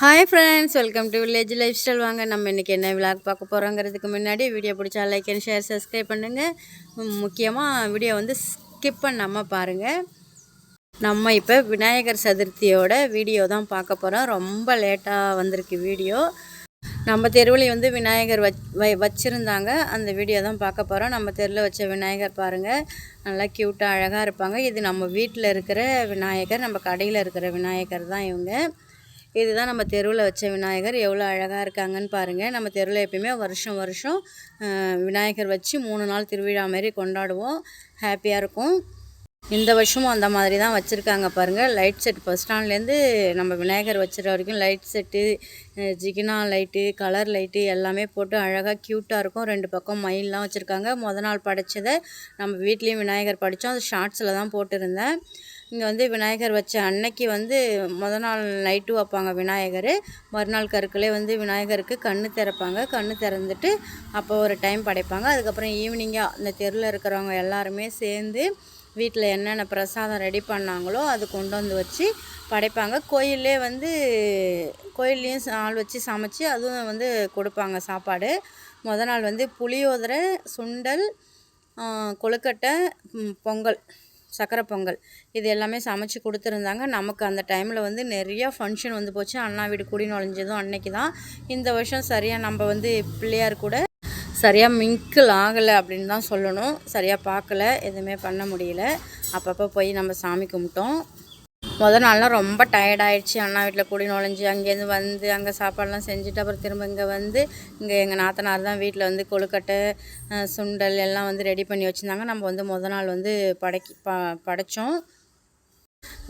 Hi friends welcome to village lifestyle வாங்க நம்ம இன்றைக்கி என்ன விளாக் பார்க்க போகிறோங்கிறதுக்கு முன்னாடி வீடியோ பிடிச்சா லைக் அண்ட் ஷேர் சப்ஸ்கிரைப் பண்ணுங்கள் முக்கியமாக வீடியோ வந்து ஸ்கிப் பண்ணாமல் பாருங்கள் நம்ம இப்போ விநாயகர் சதுர்த்தியோட வீடியோ தான் பார்க்க போகிறோம் ரொம்ப லேட்டாக வந்திருக்கு வீடியோ நம்ம தெருவில் வந்து விநாயகர் வச் வை வச்சுருந்தாங்க. அந்த வீடியோ தான் பார்க்க போகிறோம் நம்ம தெருவில் வச்ச விநாயகர் பாருங்கள் நல்லா க்யூட்டாக அழகாக இருப்பாங்க. இது நம்ம வீட்டில் இருக்கிற விநாயகர் நம்ம கடையில் இருக்கிற விநாயகர் தான் இவங்க. இதுதான் நம்ம தெருவில் வச்ச விநாயகர். எவ்வளோ அழகாக இருக்காங்கன்னு பாருங்கள் நம்ம தெருவில் எப்பயுமே வருஷம் வருஷம் விநாயகர் வச்சு மூணு நாள் திருவிழா மாதிரி கொண்டாடுவோம். ஹாப்பியாக இருக்கும். இந்த வருஷமும் அந்த மாதிரி தான் வச்சுருக்காங்க பாருங்கள் லைட் செட் பஸ் ஸ்டாண்ட்லேருந்து நம்ம விநாயகர் வச்சுற வரைக்கும் லைட் செட்டு ஜிகினா லைட்டு கலர் லைட்டு எல்லாமே போட்டு அழகாக க்யூட்டாக இருக்கும். ரெண்டு பக்கம் மயிலெலாம் வச்சுருக்காங்க. முத நாள் படைச்சதை நம்ம வீட்லேயும் விநாயகர் படித்தோம் அது ஷார்ட்ஸில் தான் போட்டிருந்தேன். இங்கே வந்து விநாயகர் வச்ச அன்னைக்கு வந்து முத நாள் நைட்டு வைப்பாங்க விநாயகர். மறுநாள் கருக்களே வந்து விநாயகருக்கு கண்ணு திறப்பாங்க. கண்ணு திறந்துட்டு அப்போ ஒரு டைம் படைப்பாங்க. அதுக்கப்புறம் ஈவினிங்காக அந்த தெருவில் இருக்கிறவங்க எல்லாருமே சேர்ந்து வீட்டில் என்னென்ன பிரசாதம் ரெடி பண்ணாங்களோ அது கொண்டு வந்து வச்சு படைப்பாங்க. கோயிலே வந்து கோயில்லையும் ஆள் வச்சு சமைச்சு அதுவும் வந்து கொடுப்பாங்க சாப்பாடு. முத நாள் வந்து புளியோதரை சுண்டல் கொழுக்கட்டை பொங்கல். சக்கரை பொங்கல். இது எல்லாமே சமைச்சு கொடுத்துருந்தாங்க. நமக்கு அந்த டைமில் வந்து நிறையா ஃபங்க்ஷன் வந்து போச்சு. அண்ணா வீடு குடி நுழைஞ்சதும் அன்னைக்கு தான். இந்த வருஷம் சரியாக நம்ம வந்து பிள்ளையார் கூட சரியாக மிங்கிள் ஆகலை அப்படின்னு தான் சொல்லணும். சரியாக பார்க்கல. எதுவுமே பண்ண முடியல. அப்பப்போ போய் நம்ம சாமி கும்பிட்டோம். முதல் நாள்லாம் ரொம்ப டயர்ட் ஆயிடுச்சு. அண்ணா வீட்டில் கூடி நுழைஞ்சு அங்கேருந்து வந்து அங்கே சாப்பாடெலாம் செஞ்சுட்டு அப்புறம் திரும்ப இங்கே வந்து இங்கே எங்கள் நாத்தனார் தான் வீட்டில் வந்து கொழுக்கட்டை சுண்டல் எல்லாம் வந்து ரெடி பண்ணி வச்சுருந்தாங்க. நம்ம வந்து முதல் நாள் வந்து படைக்கி ப படைத்தோம்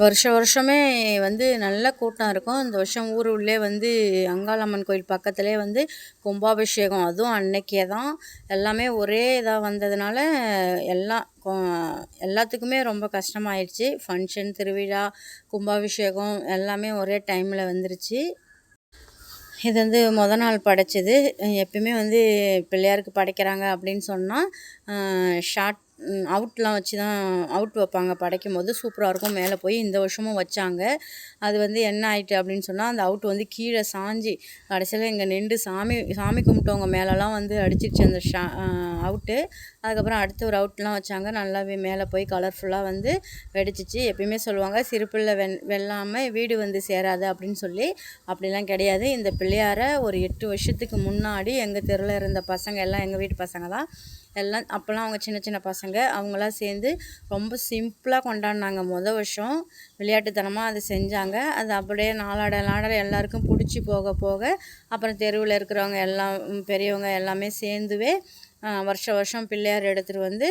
வருஷ வருஷமே வந்து நல்ல கூட்டம் இருக்கும். இந்த வருஷம் ஊர் உள்ளே வந்து அங்காளம்மன் கோயில் பக்கத்துலேயே வந்து கும்பாபிஷேகம். அதுவும் அன்னைக்கே தான். எல்லாமே ஒரே இதாக வந்ததுனால எல்லாம் எல்லாத்துக்குமே ரொம்ப கஷ்டமாயிடுச்சு. ஃபங்க்ஷன் திருவிழா கும்பாபிஷேகம் எல்லாமே ஒரே டைமில் வந்துருச்சு. இது வந்து முத நாள் படைச்சது. எப்பயுமே வந்து பிள்ளையாருக்கு படைக்கிறாங்க அப்படின்னு சொன்னால் ஷார்ட் அவுட்லாம் வச்சு தான் அவுட் வைப்பாங்க. படைக்கும் போது சூப்பராக இருக்கும். மேலே போய் இந்த வருஷமும் வச்சாங்க. அது வந்து என்ன ஆயிட்டு அப்படின்னு சொன்னால் அந்த அவுட் வந்து கீழே சாஞ்சி கடைசியில் இங்கே நின்று சாமி சாமி கும்பிட்டவங்க மேலெலாம் வந்து அடிச்சிருச்சு அந்த ஷா அவுட்டு அதுக்கப்புறம் அடுத்து ஒரு அவுட்லாம் வச்சாங்க. நல்லாவே மேலே போய் கலர்ஃபுல்லாக வந்து வெடிச்சிச்சு. எப்பயுமே சொல்லுவாங்க சிறுபிள்ளை வெண் வெல்லாமல் வீடு வந்து சேராது அப்படின்னு சொல்லி. அப்படிலாம் கிடையாது. இந்த பிள்ளையாரை ஒரு எட்டு வருஷத்துக்கு முன்னாடி எங்கள் தெருவில் இருந்த பசங்க எல்லாம் எங்கள் வீட்டு பசங்க தான் எல்லாம் அப்போல்லாம் அவங்க சின்ன சின்ன பசங்க. அவங்களாம் சேர்ந்து ரொம்ப சிம்பிளாக கொண்டாடினாங்க மொதல் வருஷம். விளையாட்டுத்தனமாக அதை செஞ்சாங்க. அது அப்படியே நாளாட நாளாட எல்லாருக்கும் பிடிச்சி போக போக அப்புறம் தெருவில் இருக்கிறவங்க எல்லாம் பெரியவங்க எல்லாமே சேர்ந்துவே வருஷம் வருஷம் பிள்ளையார் எடுத்துகிட்டு வந்து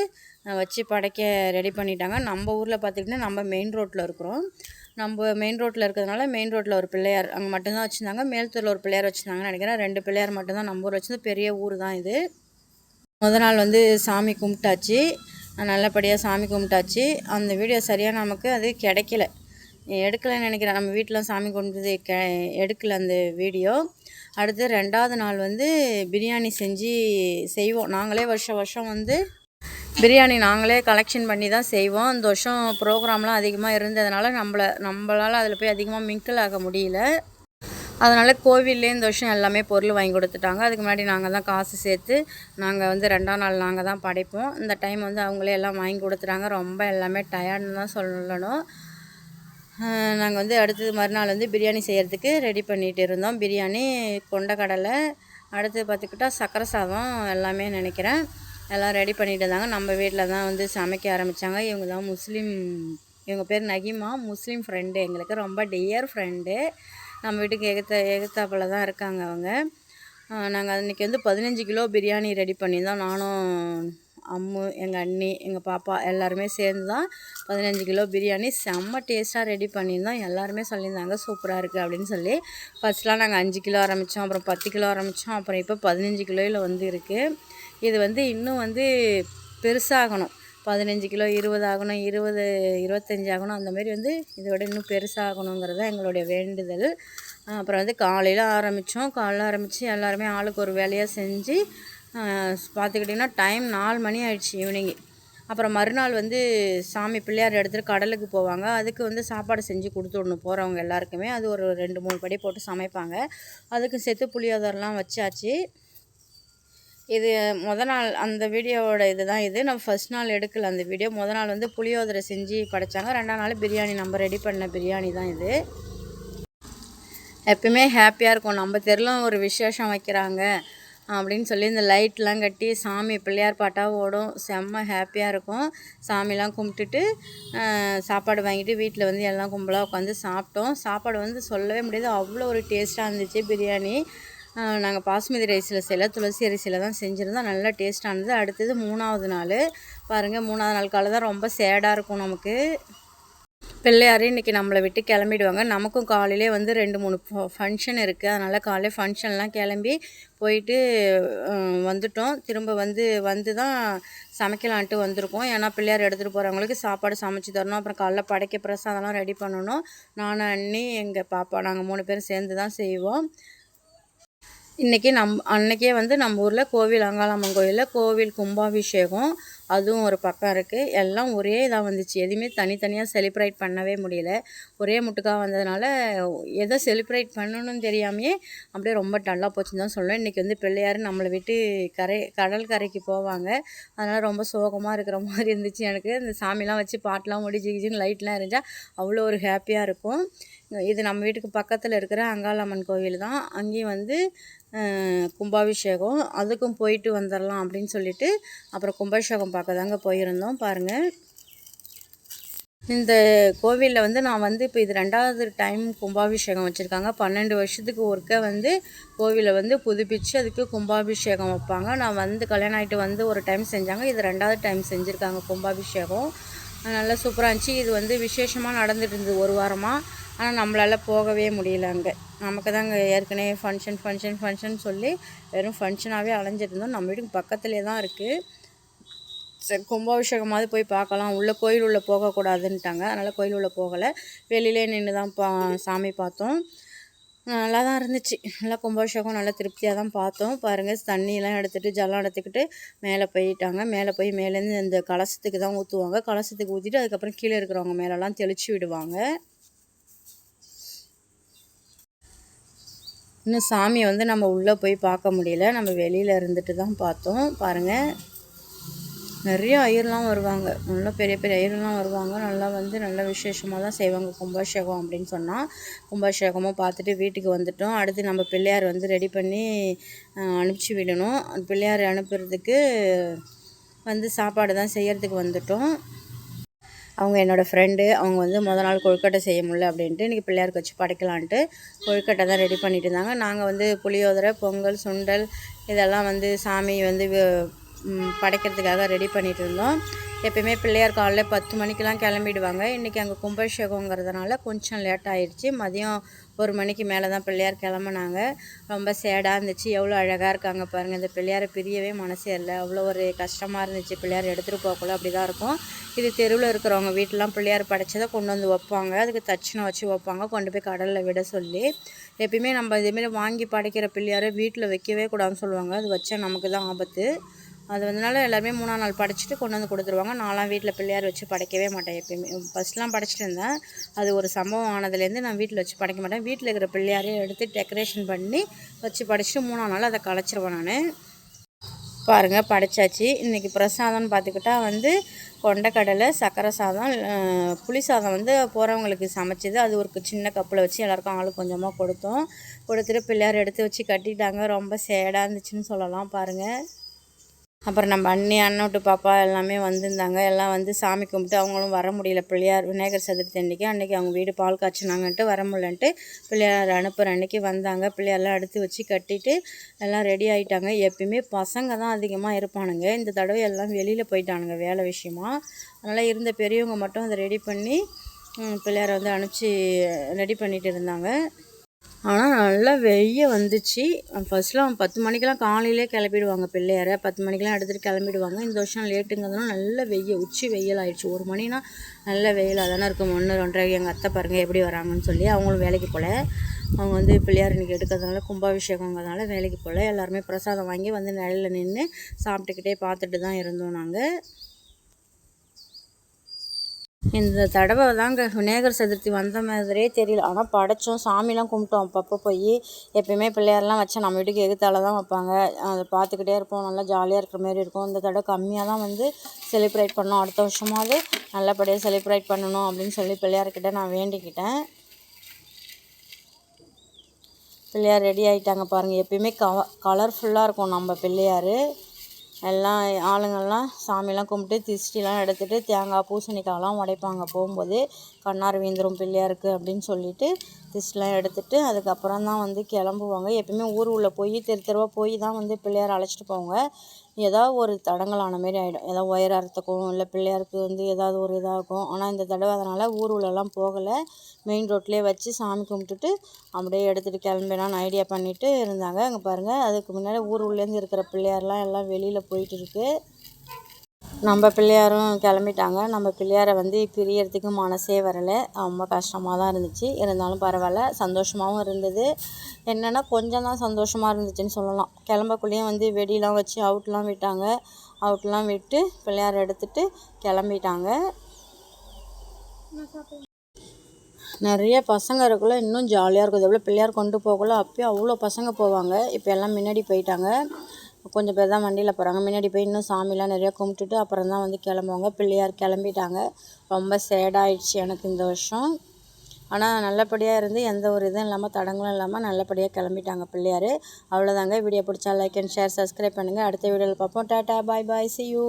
வச்சு படைக்க ரெடி பண்ணிட்டாங்க. நம்ம ஊரில் பார்த்திங்கன்னா நம்ம மெயின் ரோட்டில் இருக்கிறோம். நம்ம மெயின் ரோட்டில் இருக்கிறதுனால மெயின் ரோட்டில் ஒரு பிள்ளையார் அங்கே மட்டும்தான் வச்சுருந்தாங்க. மேல்த்தூரில் ஒரு பிள்ளையார் வச்சுருந்தாங்கன்னு நினைக்கிறேன். ரெண்டு பிள்ளையார் மட்டும்தான் நம்ம ஊர் வச்சுருந்து பெரிய ஊர் தான் இது. முத நாள் வந்து சாமி கும்பிட்டாச்சு. நல்லபடியாக சாமி கும்பிட்டாச்சு. அந்த வீடியோ சரியாக நமக்கு அது கிடைக்கல. எடுக்கலைன்னு நினைக்கிறேன். நம்ம வீட்டில் சாமி கும்பிட்டது கெ எடுக்கல அந்த வீடியோ. அடுத்து ரெண்டாவது நாள் வந்து பிரியாணி செஞ்சு செய்வோம். நாங்களே வருஷம் வருஷம் வந்து பிரியாணி நாங்களே கலெக்ஷன் பண்ணி தான் செய்வோம். இந்த வருஷம் ப்ரோக்ராம்லாம் அதிகமாக இருந்ததுனால நம்மளை நம்மளால் அதில் போய் அதிகமாக மிங்கிள் ஆக முடியல. அதனால் கோவில்லே இந்த வருஷம் எல்லாமே பொருள் வாங்கி கொடுத்துட்டாங்க. அதுக்கு முன்னாடி நாங்கள் தான் காசு சேர்த்து நாங்கள் வந்து ரெண்டாம் நாள் நாங்கள் தான் படைப்போம். இந்த டைம் வந்து அவங்களே எல்லாம் வாங்கி கொடுத்துட்டாங்க. ரொம்ப எல்லாமே டயர்டுன்னு தான் சொல்லணும். நாங்கள் வந்து அடுத்தது மறுநாள் வந்து பிரியாணி செய்கிறதுக்கு ரெடி பண்ணிகிட்டு இருந்தோம். பிரியாணி கொண்டக்கடலை அடுத்து பார்த்துக்கிட்டா சக்கரை சாதம் எல்லாமே நினைக்கிறேன். எல்லாம் ரெடி பண்ணிட்டு இருந்தாங்க. நம்ம வீட்டில் தான் வந்து சமைக்க ஆரம்பித்தாங்க இவங்க தான் முஸ்லீம் இவங்க பேர் நகிமா முஸ்லீம் ஃப்ரெண்டு எங்களுக்கு. ரொம்ப டியர் ஃப்ரெண்டு நம்ம வீட்டுக்கு எகுத்த எகுத்தாப்பில் தான் இருக்காங்க அவங்க. நாங்கள் அன்றைக்கி வந்து பதினஞ்சு கிலோ பிரியாணி ரெடி பண்ணியிருந்தோம். நானும் அம்மு எங்கள் அண்ணி எங்கள் பாப்பா எல்லாருமே சேர்ந்து தான் பதினஞ்சு கிலோ பிரியாணி செம்ம டேஸ்ட்டாக ரெடி பண்ணியிருந்தோம். எல்லாருமே சொல்லியிருந்தாங்க சூப்பராக இருக்குது அப்படின்னு சொல்லி. ஃபஸ்ட்லாம் நாங்கள் அஞ்சு கிலோ ஆரம்பித்தோம் அப்புறம் பத்து கிலோ ஆரம்பித்தோம் அப்புறம் இப்போ பதினஞ்சு கிலோவில் வந்து இருக்குது இது வந்து இன்னும் வந்து பெருசாகணும். பதினஞ்சு கிலோ இருபது ஆகணும் இருபது இருபத்தஞ்சி ஆகணும் அந்தமாரி வந்து இதை விட இன்னும் பெருசாகணுங்கிறது தான் எங்களுடைய வேண்டுதல். அப்புறம் வந்து காலையில் ஆரம்பித்தோம் காலைல ஆரம்பித்து எல்லாருமே ஆளுக்கு ஒரு வேலையாக செஞ்சு பார்த்துக்கிட்டிங்கன்னா டைம் நாலு மணி ஆயிடுச்சு ஈவினிங்கு அப்புறம் மறுநாள் வந்து சாமி பிள்ளையார் எடுத்துகிட்டு கடலுக்கு போவாங்க. அதுக்கு வந்து சாப்பாடு செஞ்சு கொடுத்து விடணும் போகிறவங்க எல்லாருக்குமே. அது ஒரு ரெண்டு மூணு படி போட்டு சமைப்பாங்க. அதுக்கு செத்து புளியோதரெலாம் வச்சாச்சு. இது முத நாள் அந்த வீடியோவோட இது தான் இது. நம்ம ஃபஸ்ட் நாள் எடுக்கல அந்த வீடியோ. முத நாள் வந்து புளியோதரை செஞ்சு படைச்சாங்க. ரெண்டாம் நாள் பிரியாணி நம்ம ரெடி பண்ண பிரியாணி தான் இது. எப்பயுமே ஹாப்பியாக இருக்கும். நம்ம தெருலும் ஒரு விசேஷம் வைக்கிறாங்க அப்படின்னு சொல்லி இந்த லைட்லாம் கட்டி சாமி பிள்ளையார் பாட்டாக ஓடும். செம்ம ஹாப்பியாக இருக்கும். சாமிலாம் கும்பிட்டுட்டு சாப்பாடு வாங்கிட்டு வீட்டில் வந்து எல்லாம் கும்பலாக உட்காந்து சாப்பிட்டோம். சாப்பாடு வந்து சொல்லவே முடியாது. அவ்வளோ ஒரு டேஸ்ட்டாக இருந்துச்சு பிரியாணி. நாங்கள் பாஸ்மதி ரைஸில் செய்யல துளசி அரிசியில் தான் செஞ்சுருந்தோம். நல்லா டேஸ்ட்டானது அடுத்தது மூணாவது நாள். பாருங்கள் மூணாவது நாள் காலை தான் ரொம்ப சேடாக இருக்கும் நமக்கு. பிள்ளையார் இன்றைக்கி நம்மளை விட்டு கிளம்பிடுவாங்க. நமக்கும் காலையிலே வந்து ரெண்டு மூணு ஃபங்க்ஷன் இருக்குது அதனால் காலையில் ஃபங்க்ஷன்லாம் கிளம்பி போயிட்டு வந்துட்டோம். திரும்ப வந்து வந்து தான் சமைக்கலான்ட்டு வந்திருக்கோம். ஏன்னா பிள்ளையார் எடுத்துகிட்டு போகிறவங்களுக்கு சாப்பாடு சமைச்சு தரணும். அப்புறம் காலைல படைக்க பிரசாதம்லாம் ரெடி பண்ணணும். நானும் அண்ணி எங்கள் பாப்பா நாங்கள் மூணு பேரும் சேர்ந்து தான் செய்வோம். இன்றைக்கி நம் அன்னைக்கே வந்து நம்ம ஊரில் கோவில் அங்காளம்மன் கோயிலில் கோவில் கும்பாபிஷேகம் அதுவும் ஒரு பக்கம் இருக்குது எல்லாம் ஒரே இதாக வந்துச்சு. எதுவுமே தனித்தனியாக செலிப்ரேட் பண்ணவே முடியல. ஒரே முட்டுக்காக வந்ததுனால எதை செலிப்ரேட் பண்ணணும்னு தெரியாமையே அப்படியே ரொம்ப டல்லாக போச்சுன்னு தான் சொல்லுவேன். இன்றைக்கி வந்து பிள்ளையார் நம்மளை விட்டு கரை கடல் கரைக்கு போவாங்க. அதனால் ரொம்ப சோகமாக இருக்கிற மாதிரி இருந்துச்சு எனக்கு. இந்த சாமிலாம் வச்சு பாட்டெலாம் ஓடி ஜிகிஜின்னு லைட்லாம் இருந்தால் அவ்வளோ ஒரு ஹாப்பியாக இருக்கும். இது நம்ம வீட்டுக்கு பக்கத்தில் இருக்கிற அங்காளம்மன் கோவில் தான். அங்கேயும் வந்து கும்பாபிஷேகம். அதுக்கும் போயிட்டு வந்துடலாம் அப்படின்னு சொல்லிட்டு அப்புறம் கும்பாபிஷேகம் பார்க்க தாங்க போயிருந்தோம். பாருங்கள் இந்த கோவிலில் வந்து நான் வந்து இப்போ இது ரெண்டாவது டைம் கும்பாபிஷேகம் வச்சுருக்காங்க. பன்னெண்டு வருஷத்துக்கு ஒருக்க வந்து கோவிலை வந்து புதுப்பித்து அதுக்கு கும்பாபிஷேகம் வைப்பாங்க. நான் வந்து கல்யாணம் ஆகிட்டு வந்து ஒரு டைம் செஞ்சாங்க. இது ரெண்டாவது டைம் செஞ்சுருக்காங்க கும்பாபிஷேகம். நல்லா சூப்பராக இருந்துச்சு. இது வந்து விசேஷமாக நடந்துட்டு இருந்தது ஒரு வாரமாக ஆனால் நம்மளால் போகவே முடியல அங்கே. நமக்கு தாங்க ஏற்கனவே ஃபங்க்ஷன் ஃபங்க்ஷன் ஃபங்க்ஷன் சொல்லி வெறும் ஃபங்க்ஷனாகவே அலைஞ்சிருந்தோம் நம்ம வீட்டுக்கு பக்கத்துலேயே தான் இருக்குது சரி கும்பாபிஷேகமாவது போய் பார்க்கலாம். உள்ளே கோயில் உள்ளே போகக்கூடாதுன்ட்டாங்க. அதனால் கோயில் உள்ளே போகலை. வெளியிலே நின்று தான் பா சாமி பார்த்தோம். நல்லா தான் இருந்துச்சு. நல்லா கும்பாபிஷேகம் நல்லா திருப்தியாக தான் பார்த்தோம். பாருங்கள் தண்ணியெல்லாம் எடுத்துகிட்டு ஜலம் எடுத்துக்கிட்டு மேலே போயிட்டாங்க. மேலே போய் மேலேருந்து இந்த கலசத்துக்கு தான் ஊற்றுவாங்க கலசத்துக்கு ஊற்றிட்டு அதுக்கப்புறம் கீழே இருக்கிறவங்க மேலெலாம் தெளித்து விடுவாங்க. இன்னும் சாமியை வந்து நம்ம உள்ளே போய் பார்க்க முடியல. நம்ம வெளியில் இருந்துட்டு தான் பார்த்தோம். பாருங்கள் நிறைய ஐயர்லாம் வருவாங்க. நல்லா பெரிய பெரிய ஐயர்லாம் வருவாங்க. நல்லா வந்து நல்ல விசேஷமாக தான் செய்வாங்க. கும்பாபிஷேகம் அப்படின்னு சொன்னால் கும்பாபிஷேகமும் பார்த்துட்டு வீட்டுக்கு வந்துட்டோம். அடுத்து நம்ம பிள்ளையார் வந்து ரெடி பண்ணி அனுப்பிச்சி விடணும். பிள்ளையார் அனுப்புறதுக்கு வந்து சாப்பாடு தான் செய்கிறதுக்கு வந்துட்டோம். அவங்க என்னோடய ஃப்ரெண்டு அவங்க வந்து முத நாள் கொழுக்கட்டை செய்ய முடியல அப்படின்ட்டு இன்றைக்கி பிள்ளையாருக்கு வச்சு படைக்கலான்ட்டு கொழுக்கட்டை தான் ரெடி பண்ணிட்டு இருந்தாங்க நாங்கள் வந்து புளியோதரை பொங்கல் சுண்டல் இதெல்லாம் வந்து சாமி வந்து படைக்கிறதுக்காக ரெடி பண்ணிட்டு இருந்தோம் எப்பயுமே பிள்ளையார் காலையில் பத்து மணிக்கெலாம் கிளம்பிடுவாங்க. இன்றைக்கி அங்கே கும்பாபிஷேகங்கிறதுனால கொஞ்சம் லேட் ஆயிடுச்சு. மதியம் ஒரு மணிக்கு மேலே தான் பிள்ளையார் கிளம்புனாங்க. ரொம்ப சேடாக இருந்துச்சு. எவ்வளோ அழகாக இருக்காங்க பாருங்கள் இந்த பிள்ளையாரை பிரியவே மனசே இல்லை. அவ்வளோ ஒரு கஷ்டமாக இருந்துச்சு. பிள்ளையார் எடுத்துகிட்டு போகக்குள்ள அப்படி தான் இருக்கும். இது தெருவில் இருக்கிறவங்க வீட்டிலாம் பிள்ளையார் படைச்சதை கொண்டு வந்து வைப்பாங்க. அதுக்கு தட்சணை வச்சு வைப்பாங்க. கொண்டு போய் கடலில் விட சொல்லி. எப்பயுமே நம்ம இதேமாரி வாங்கி படைக்கிற பிள்ளையாரை வீட்டில் வைக்கவே கூடாதுன்னு சொல்லுவாங்க. அது வச்சா நமக்கு தான் ஆபத்து. அது வந்தனால எல்லாருமே மூணாம் நாள் படைச்சிட்டு கொண்டு வந்து கொடுத்துருவாங்க. நான்லாம் வீட்டில் பிள்ளையார் வச்சு படைக்கவே மாட்டேன் எப்பயுமே. ஃபஸ்ட்லாம் படைச்சிட்டு இருந்தேன். அது ஒரு சம்பவம் ஆனதுலேருந்து நான் வீட்டில் வச்சு படைக்க மாட்டேன். வீட்டில் இருக்கிற பிள்ளையாரையும் எடுத்து டெக்கரேஷன் பண்ணி வச்சு படைச்சிட்டு மூணாம் நாள் அதை கலைச்சிருவேன் நான். பாருங்கள் படைச்சாச்சு. இன்றைக்கி பிரசாதம்னு பார்த்துக்கிட்டா வந்து கொண்டக்கடலை சக்கரை சாதம் புளி சாதம் வந்து போகிறவங்களுக்கு சமைச்சது. அது ஒரு சின்ன கப்பில் வச்சு எல்லாருக்கும் ஆளு கொஞ்சமாக கொடுத்தோம். கொடுத்துட்டு பிள்ளையார் எடுத்து வச்சு கட்டிட்டாங்க. ரொம்ப சேடாக இருந்துச்சுன்னு சொல்லலாம் பாருங்கள் அப்புறம் நம்ம அண்ணி அண்ணோட்டு பாப்பா எல்லாமே வந்திருந்தாங்க. எல்லாம் வந்து சாமி கும்பிட்டு அவங்களும் வர முடியல. பிள்ளையார் விநாயகர் சதுர்த்தி அன்றைக்கி அன்றைக்கி அவங்க வீடு பால் காய்ச்சினாங்கன்ட்டு வர முடியலன்ட்டு பிள்ளையார் அனுப்புகிற அன்றைக்கி வந்தாங்க. பிள்ளையாரெல்லாம் எடுத்து வச்சு கட்டிட்டு எல்லாம் ரெடி ஆகிட்டாங்க எப்பயுமே பசங்க தான் அதிகமாக இருப்பானுங்க. இந்த தடவை எல்லாம் வெளியில் போயிட்டானுங்க வேலை விஷயமா. அதனால் இருந்த பெரியவங்க மட்டும் அதை ரெடி பண்ணி பிள்ளையாரை வந்து அனுப்பிச்சி ரெடி பண்ணிட்டு இருந்தாங்க. ஆனால் நல்லா வெய்ய வந்துச்சு. ஃபர்ஸ்ட்லாம் பத்து மணிக்கெலாம் காலையிலே கிளப்பிடுவாங்க பிள்ளையார. பத்து மணிக்கெல்லாம் எடுத்துகிட்டு கிளம்பிடுவாங்க. இந்த வருஷம் லேட்டுங்கிறதுனால நல்ல வெய்ய உச்சி வெயில் ஆயிடுச்சு. ஒரு மணினா நல்ல வெயிலாக தானே இருக்கும். ஒன்று ரெண்டரை எங்கள் அத்தை பாருங்கள் எப்படி வராங்கன்னு சொல்லி அவங்களும் வேலைக்கு போகல அவங்க வந்து பிள்ளையார் இன்னைக்கு எடுக்கிறதுனால கும்பாபிஷேகங்கிறதுனால வேலைக்கு போகல எல்லாருமே பிரசாதம் வாங்கி வந்து நிலையில் நின்று சாப்பிட்டுக்கிட்டே பார்த்துட்டு தான் இருந்தோம் நாங்கள் இந்த தடவை தாங்க விநாயகர் சதுர்த்தி வந்த மாதிரியே தெரியல. ஆனால் படைச்சோம். சாமிலாம் கும்பிட்டோம். அப்பப்போ போய் எப்பயுமே பிள்ளையாரெலாம் வச்சா நம்ம வீட்டுக்கு எகுத்தால தான் வைப்பாங்க. அதை பார்த்துக்கிட்டே இருப்போம். நல்லா ஜாலியாக இருக்கிற மாதிரி இருக்கும். இந்த தடவை கம்மியாக தான் வந்து செலிப்ரேட் பண்ணோம். அடுத்த வருஷமாவது நல்லபடியாக செலிப்ரேட் பண்ணணும் அப்படின்னு சொல்லி பிள்ளையார்கிட்ட நான் வேண்டிக்கிட்டேன். பிள்ளையார் ரெடி ஆகிட்டாங்க பாருங்கள் எப்பயுமே கவ கலர்ஃபுல்லாக இருக்கும் நம்ம பிள்ளையார். எல்லாம் ஆளுங்கள்லாம் சாமிலாம் கும்பிட்டு திருஷ்டிலாம் எடுத்துகிட்டு தேங்காய் பூசணிக்காய்லாம் உடைப்பாங்க. போகும்போது கண்ணார் வீந்துரும் பிள்ளையாருக்கு அப்படின்னு சொல்லிட்டு திஸ்ட்லாம் எடுத்துகிட்டு அதுக்கப்புறம் தான் வந்து கிளம்புவாங்க. எப்பயுமே ஊர் உள்ளே போய் தெரு தெருவாக போய் தான் வந்து பிள்ளையார் அழைச்சிட்டு போவாங்க. ஏதாவது ஒரு தடங்கலான மாரி ஆகிடும் ஏதாவது ஒயர் அறுத்துக்கும் இல்லை பிள்ளையாருக்கு வந்து ஏதாவது ஒரு இதாகும் ஆனால் இந்த தடவை அதனால் ஊர் உள்ளெல்லாம் போகலை. மெயின் ரோட்லேயே வச்சு சாமி கும்பிட்டுட்டு அப்படியே எடுத்துகிட்டு கிளம்பிடலான்னு ஐடியா பண்ணிவிட்டு இருந்தாங்க. அங்கே பாருங்கள் அதுக்கு முன்னாடி ஊர் உள்ளேருந்து இருக்கிற பிள்ளையார்லாம் எல்லாம் வெளியில் போயிட்டு இருக்குது நம்ம பிள்ளையாரும் கிளம்பிட்டாங்க. நம்ம பிள்ளையாரை வந்து பிரியறதுக்கு மனசே வரலை. ரொம்ப கஷ்டமாக தான் இருந்துச்சு. இருந்தாலும் பரவாயில்ல. சந்தோஷமாகவும் இருந்தது. என்னென்னா கொஞ்சம் தான் சந்தோஷமாக இருந்துச்சுன்னு சொல்லலாம். கிளம்பக்குள்ளேயும் வந்து வெடிலாம் வச்சு அவுட்லாம் விட்டாங்க. அவுட்லாம் விட்டு பிள்ளையார் எடுத்துகிட்டு கிளம்பிட்டாங்க. நிறைய பசங்க இருக்குள்ள இன்னும் ஜாலியாக இருக்கும். எவ்வளோ பிள்ளையார் கொண்டு போகல அப்போயும் அவ்வளோ பசங்க போவாங்க. இப்போ எல்லாம் முன்னாடி போயிட்டாங்க. கொஞ்சம் பேர் தான் வண்டியில் போகிறாங்க முன்னாடி போய் இன்னும் சாமிலாம் நிறையா கும்பிட்டுட்டு அப்புறம் தான் வந்து கிளம்புவாங்க. பிள்ளையார் கிளம்பிட்டாங்க. ரொம்ப சேடாயிடுச்சு எனக்கு இந்த வருஷம். ஆனால் நல்லபடியாக இருந்து எந்த ஒரு இதுவும் இல்லாமல் தடங்களும் இல்லாமல் நல்லபடியாக கிளம்பிட்டாங்க பிள்ளையார். அவ்வளோதாங்க வீடியோ பிடிச்சா லைக் அண்ட் ஷேர் சப்ஸ்கிரைப் பண்ணுங்கள் அடுத்த வீடியோவில் பார்ப்போம். Tata bye bye see you